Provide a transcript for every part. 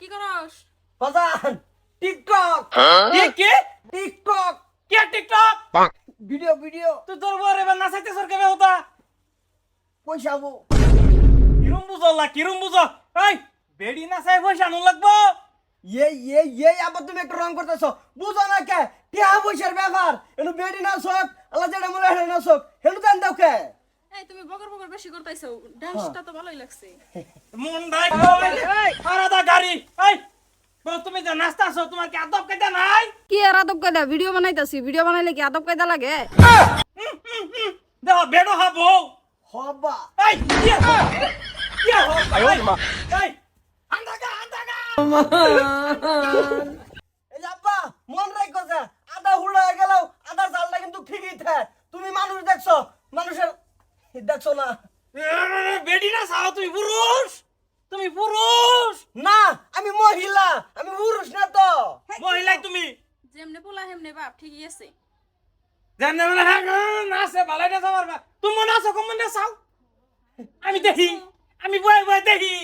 কি করস? বাজান টিকটক। হ্যাঁ? কে কে? টিকটক। কে টিকটক? Video video. তুই তোর বর এবার নাচাইতে সর কেবে হতা? পয়সা বো কিরম বুঝলা কিরম বুঝো? এই বেড়ি নাচাই পয়সা নুন লাগবো? ইয়ে ইয়ে ইয়ে আবার তুমি একটু রং করতেছো। বুঝো না কে? টিয়া পয়সার ব্যাপার। এলু বেড়ি না সব আল্লাহ যেটা মনে হয় না সব হেলু জান দাও কে? এই তুমি বকর বকর বেশি করতেছো ডান্সটা তো ভালোই লাগছে। মন দাই আলাদা গাড়ি। এই তুমি যে নাচতা তোমার কি আদব কায়দা নাই? কি আর আদব কায়দা? ভিডিও বানাইতাছি। ভিডিও বানাইলে কি আদব কায়দা লাগে? দেহ বেড়ো হব হবা। এই কি কি হব। এই আন্দাগা আন্দাগা এই আব্বা মন রাখো যে আদা হুড়া হয়ে গেল আদার জালটা কিন্তু ঠিকই থাকে। তুমি মানুষ দেখছ মানুষের দেখছ না বেডি না চাও তুমি পুরুষ? তুমি পুরুষ? না আমি মহিলা আমি পুরুষ না তো। মহিলাই তুমি? যেমনে পোলা হেমনে বাপ ঠিকই আছে। জানে বলে হ্যাঁ নাচে ভালো না যাবার তুমি নাচো কম না চাও? আমি দেখি আমি বয়ে বয়ে দেখি।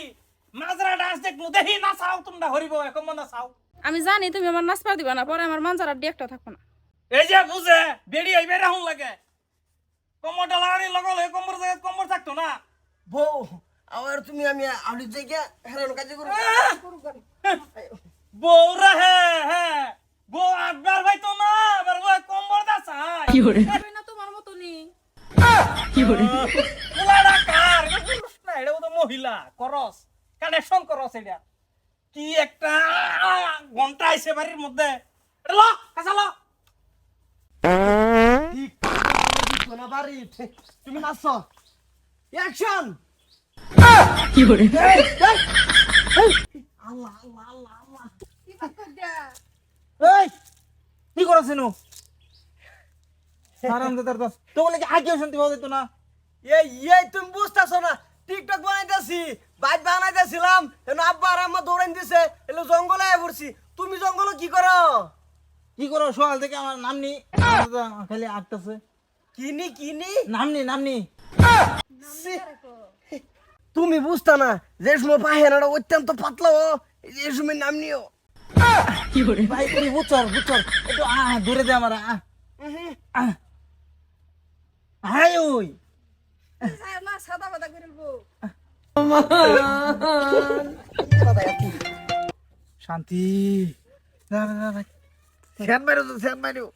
মাজরা ডান্স দেখব দেখি না চাও তোমরা হরিব কম না চাও। আমি জানি তুমি আমার নাচ পার দিবা না পরে আমার মানজার আর একটা থাকব না। এই যে বুঝে বেড়ি হইবে রাহুন লাগে। কমরটা লাগানি লগল হয়ে কমর জায়গায় কমর থাকতো না। বউ আমার তুমি আমি আউলি থেকে হেরানো কাজে করো। বউরা হে হ্যাঁ বউ আটবার ভাইতো না এবার বউ কমর দা চাই। পারবে না তোমার মতনই। পোলাটা কার? এটা পুরুষ না এটা তো মহিলা করস কানেকশন করস এটা। কি একটা ঘণ্টা আইছে বাড়ির মধ্যে। এটা ল কাঁচা ল ঠিক না বাড়ি তুমি নাচছো অ্যাকশন আল্লাহ আল্লাহ আল্লাহ আল্লাহ। এই কি করছ নু? আরাম দে তার তো। বলে কি আগে শান্তি পাওয়া যেত না? এই এই তুমি বুঝতেছো না। টিকটক বানাইতেছি বাইক বানাইতেছিলাম এন আব্বা আর আম্মা দৌড়াই দিছে এলো জঙ্গলে আয় পড়ছি। তুমি জঙ্গলে কি করো? কি করো? সকাল থেকে আমার নামনি খালি আটটাছে কিনি কিনি। নামনি নামনি। তুমি বুঝতা না যে সময় পাহেনাটা অত্যন্ত পাতলা ও এই সময় নাম নিও ভাই তুই বুঝছর বুঝছর। একটু আ দূরে দে আমার আ আহ। হাই ওই। না সাদা বাদা করে বলব শান্তি। ফ্যান মারো তো ফ্যান মারো।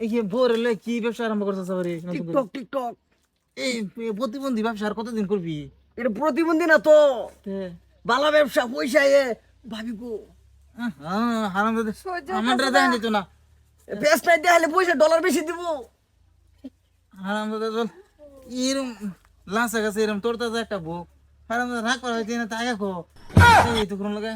এই কি ভোর এলে কি ব্যবসা আরম্ভ? TikTok TikTok. এই প্রতিবন্ধী ব্যবসা আর কতদিন করবি? এটা প্রতিবন্ধী না তো। বালা ব্যবসা পয়সা এ। আহ, হ্যাঁ, হারাম দাদা আমার দেখা যেত না। বেশ নাই দেখালে পয়সা ডলার বেশি দিব। হারাম দাদা চল এরম লাসা গেছে এরম তোর তো একটা বুক হারাম দাদা রাগ করা হয়েছে না তাই খো এই তো কোন লাগে।